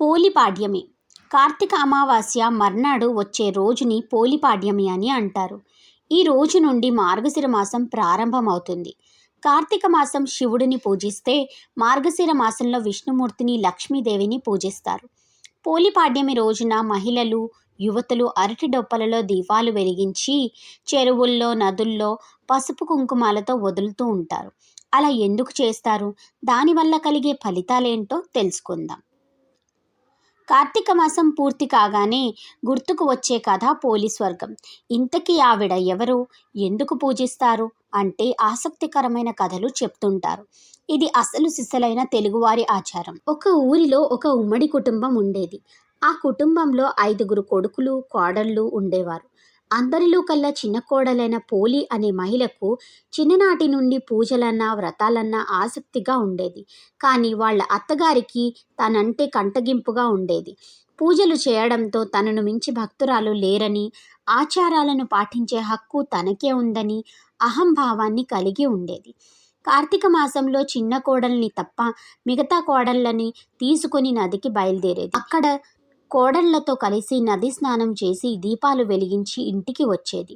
పోలిపాడ్యమి. కార్తీక అమావాస్య మర్నాడు వచ్చే రోజుని పోలిపాడ్యమి అని అంటారు. ఈ రోజు నుండి మార్గశిర మాసం ప్రారంభమవుతుంది. కార్తీక మాసం శివుడిని పూజిస్తే మార్గశిర మాసంలో విష్ణుమూర్తిని లక్ష్మీదేవిని పూజిస్తారు. పోలిపాడ్యమి రోజున మహిళలు యువతులు అరటి డొప్పలలో దీపాలు వెలిగించి చెరువుల్లో నదుల్లో పసుపు కుంకుమాలతో వదులుతూ ఉంటారు. అలా ఎందుకు చేస్తారు? దానివల్ల కలిగే ఫలితాలేంటో తెలుసుకుందాం. కార్తీక మాసం పూర్తి కాగానే గుర్తుకు వచ్చే కథ పోలీస్ వర్గం ఇంతకీ ఆవిడ ఎవరు? ఎందుకు పూజిస్తారు? అంటే ఆసక్తికరమైన కథలు చెప్తుంటారు. ఇది అసలు సిసలైన తెలుగువారి ఆచారం. ఒక ఊరిలో ఒక ఉమ్మడి కుటుంబం ఉండేది. ఆ కుటుంబంలో ఐదుగురు కొడుకులు కోడళ్ళు ఉండేవారు. అందరిలో కల్లా చిన్న కోడలైన పోలి అనే మహిళకు చిన్ననాటి నుండి పూజలన్నా వ్రతాలన్నా ఆసక్తిగా ఉండేది. కానీ వాళ్ళ అత్తగారికి తనంటే కంటగింపుగా ఉండేది. పూజలు చేయడంతో తనను మించి భక్తురాలు లేరని ఆచారాలను పాటించే హక్కు తనకే ఉందని అహంభావాన్ని కలిగి ఉండేది. కార్తీక మాసంలో చిన్న కోడల్ని తప్ప మిగతా కోడళ్ళని తీసుకుని నదికి బయలుదేరేది. అక్కడ కోడళ్ళతో కలిసి నది స్నానం చేసి దీపాలు వెలిగించి ఇంటికి వచ్చేది.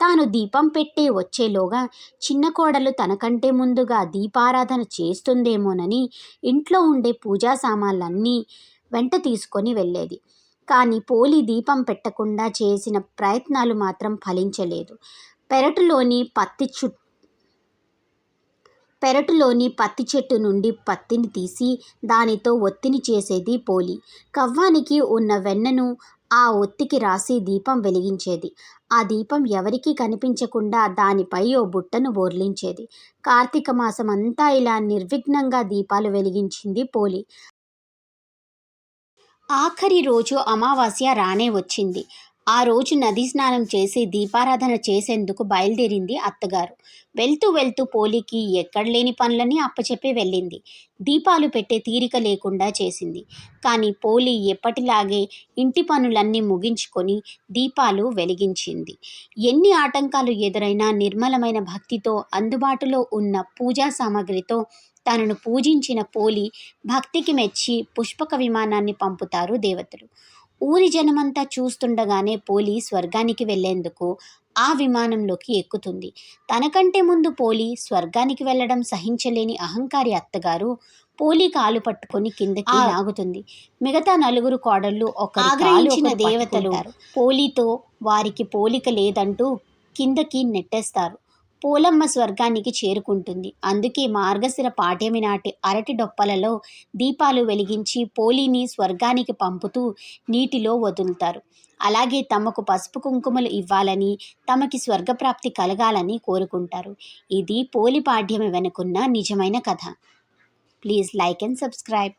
తాను దీపం పెట్టి వచ్చేలోగా చిన్న కోడలు తనకంటే ముందుగా దీపారాధన చేస్తుందేమోనని ఇంట్లో ఉండే పూజా సామాన్లన్నీ వెంట తీసుకొని వెళ్ళేది. కానీ పోలి దీపం పెట్టకుండా చేసిన ప్రయత్నాలు మాత్రం ఫలించలేదు. పెరటులోని పత్తి చుట్టూ పెరటులోని పత్తి చెట్టు నుండి పత్తిని తీసి దానితో ఒత్తిని చేసేది పోలి. కవ్వానికి ఉన్న వెన్నను ఆ ఒత్తికి రాసి దీపం వెలిగించేది. ఆ దీపం ఎవరికీ కనిపించకుండా దానిపై ఓ బుట్టను బోర్లించేది. కార్తీక మాసం అంతా ఇలా నిర్విఘ్నంగా దీపాలు వెలిగించింది పోలి. ఆఖరి రోజు అమావాస్య రానే వచ్చింది. ఆ రోజు నదీ స్నానం చేసి దీపారాధన చేసేందుకు బయలుదేరింది అత్తగారు. వెళ్తూ వెళ్తూ పోలికి ఎక్కడ లేని పనులని అప్పచెప్పి వెళ్ళింది. దీపాలు పెట్టే తీరిక లేకుండా చేసింది. కానీ పోలి ఎప్పటిలాగే ఇంటి పనులన్నీ ముగించుకొని దీపాలు వెలిగించింది. ఎన్ని ఆటంకాలు ఎదురైనా నిర్మలమైన భక్తితో అందుబాటులో ఉన్న పూజా సామాగ్రితో తనను పూజించిన పోలి భక్తికి మెచ్చి పుష్పక విమానాన్ని పంపుతారు దేవతలు. ఊరి జనమంతా చూస్తుండగానే పోలి స్వర్గానికి వెళ్ళేందుకు ఆ విమానంలోకి ఎక్కుతుంది. తనకంటే ముందు పోలి స్వర్గానికి వెళ్ళడం సహించలేని అహంకారి అత్తగారు పోలి కాలు పట్టుకొని కిందకి లాగుతుంది. మిగతా నలుగురు కోడళ్ళు ఒక ఆగ్రహించిన దేవతలు పోలితో వారికి పోలిక లేదంటూ కిందకి నెట్టేస్తారు. పోలమ్మ స్వర్గానికి చేరుకుంటుంది. అందుకే మార్గశిర పాఠ్యమి నాటి అరటి డొప్పలలో దీపాలు వెలిగించి పోలిని స్వర్గానికి పంపుతూ నీటిలో వదులుతారు. అలాగే తమకు పసుపు కుంకుమలు ఇవ్వాలని తమకి స్వర్గప్రాప్తి కలగాలని కోరుకుంటారు. ఇది పోలి పాఠ్యమి వెనుకున్న నిజమైన కథ. Please like and subscribe.